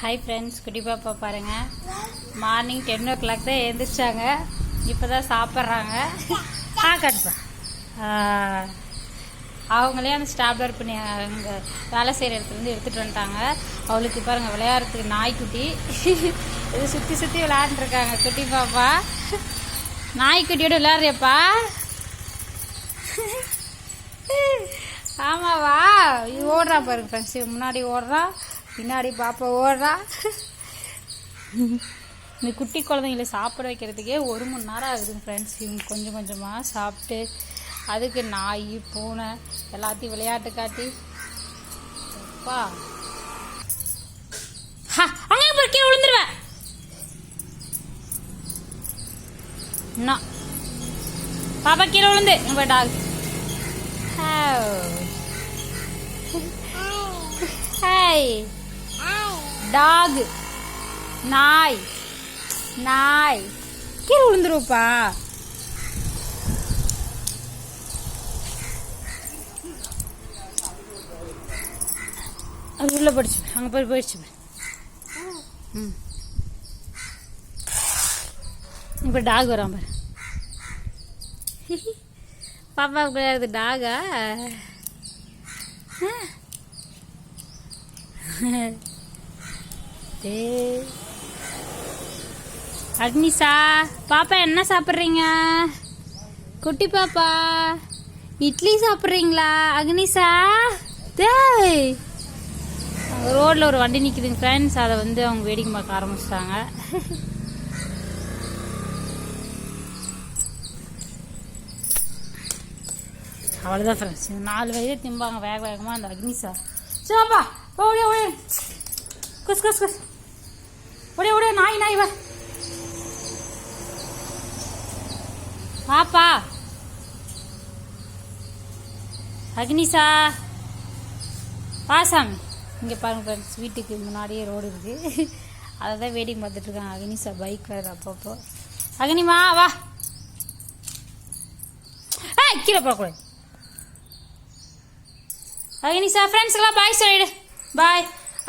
Hi friends குட்டி பாப்பா பாருங்கள் மார்னிங் டென் ஓ கிளாக் தான் எழுந்திரிச்சாங்க. இப்போ தான் சாப்பிட்றாங்க. ஆ கட்டுப்பா அவங்களே அந்த ஸ்டாப்லர் பண்ணி அங்கே வேலை செய்கிற இடத்துலேருந்து எடுத்துகிட்டு வந்துட்டாங்க. அவளுக்கு பாருங்கள் விளையாடுறதுக்கு நாய்க்குட்டி. இது சுற்றி சுற்றி விளையாண்டுருக்காங்க குட்டி பாப்பா. நாய்க்குட்டியோடு விளையாடுறியப்பா. ஆமாவா? ஓடுறான் பாருங்க ஃப்ரெண்ட்ஸ் முன்னாடி ஓடுறா. பின்னாடி பாப்பா ஓடுறா. இந்த குட்டி குழந்தைங்கள சாப்பிட வைக்கிறதுக்கே ஒரு மணி நேரம் ஆகுதுங்க ஃப்ரெண்ட்ஸ் இவங்க கொஞ்சம் கொஞ்சமாக சாப்பிட்டு அதுக்கு நாய் பூனை எல்லாத்தையும் விளையாட்டு காட்டி. அப்பா. ஹா, அங்கே போய் கீழே விழுந்துருவேன் பாப்பா கீழே விழுந்து. உங்க டாக் ஹாய் டாக். நாய். நாய். கீழே விழுந்துருப்பா அது உள்ள படிச்சு அங்கே போய் போயிடுச்சு. ம். இப்போ டாக் வரான் பாரு. பாப்பா கிடையாது டாகா? டேய். அக்னிசா பாப்பா என்ன சாப்பிட்றீங்க? குட்டி பாப்பா இட்லி சாப்பிட்றீங்களா அக்னிசா? தேய் ரோட்டில் ஒரு வண்டி நிற்கிதுங்க ஃப்ரெண்ட்ஸ் அதை வந்து அவங்க வேடிக்கை பார்க்க ஆரம்பிச்சிட்டாங்க. அவ்வளோதான் ஃப்ரெண்ட்ஸ் நாலு வயதே திம்பாங்க வேக வேகமாக அந்த அக்னிசா. சரிப்பா ஓடி ஓடி. குஸ் குஸ் குஸ். ஓடியா ஓடியா நாய் நாய் வா. பாப்பா அக்னிசா வா சாமி. இங்கே பாருங்க ஃப்ரெண்ட்ஸ் வீட்டுக்கு முன்னாடியே ரோடு இருக்குது அதை தான் வேடிக்கை பார்த்துட்டு இருக்காங்க. அக்னிசா பைக் வேறு அப்பப்போ. அக்னிமா வா. ஆ கீழே போகக்கூடாது அக்னிசா ஃப்ரெண்ட்ஸ்க்கெல்லாம் பாய் சொல்லிடு பாய்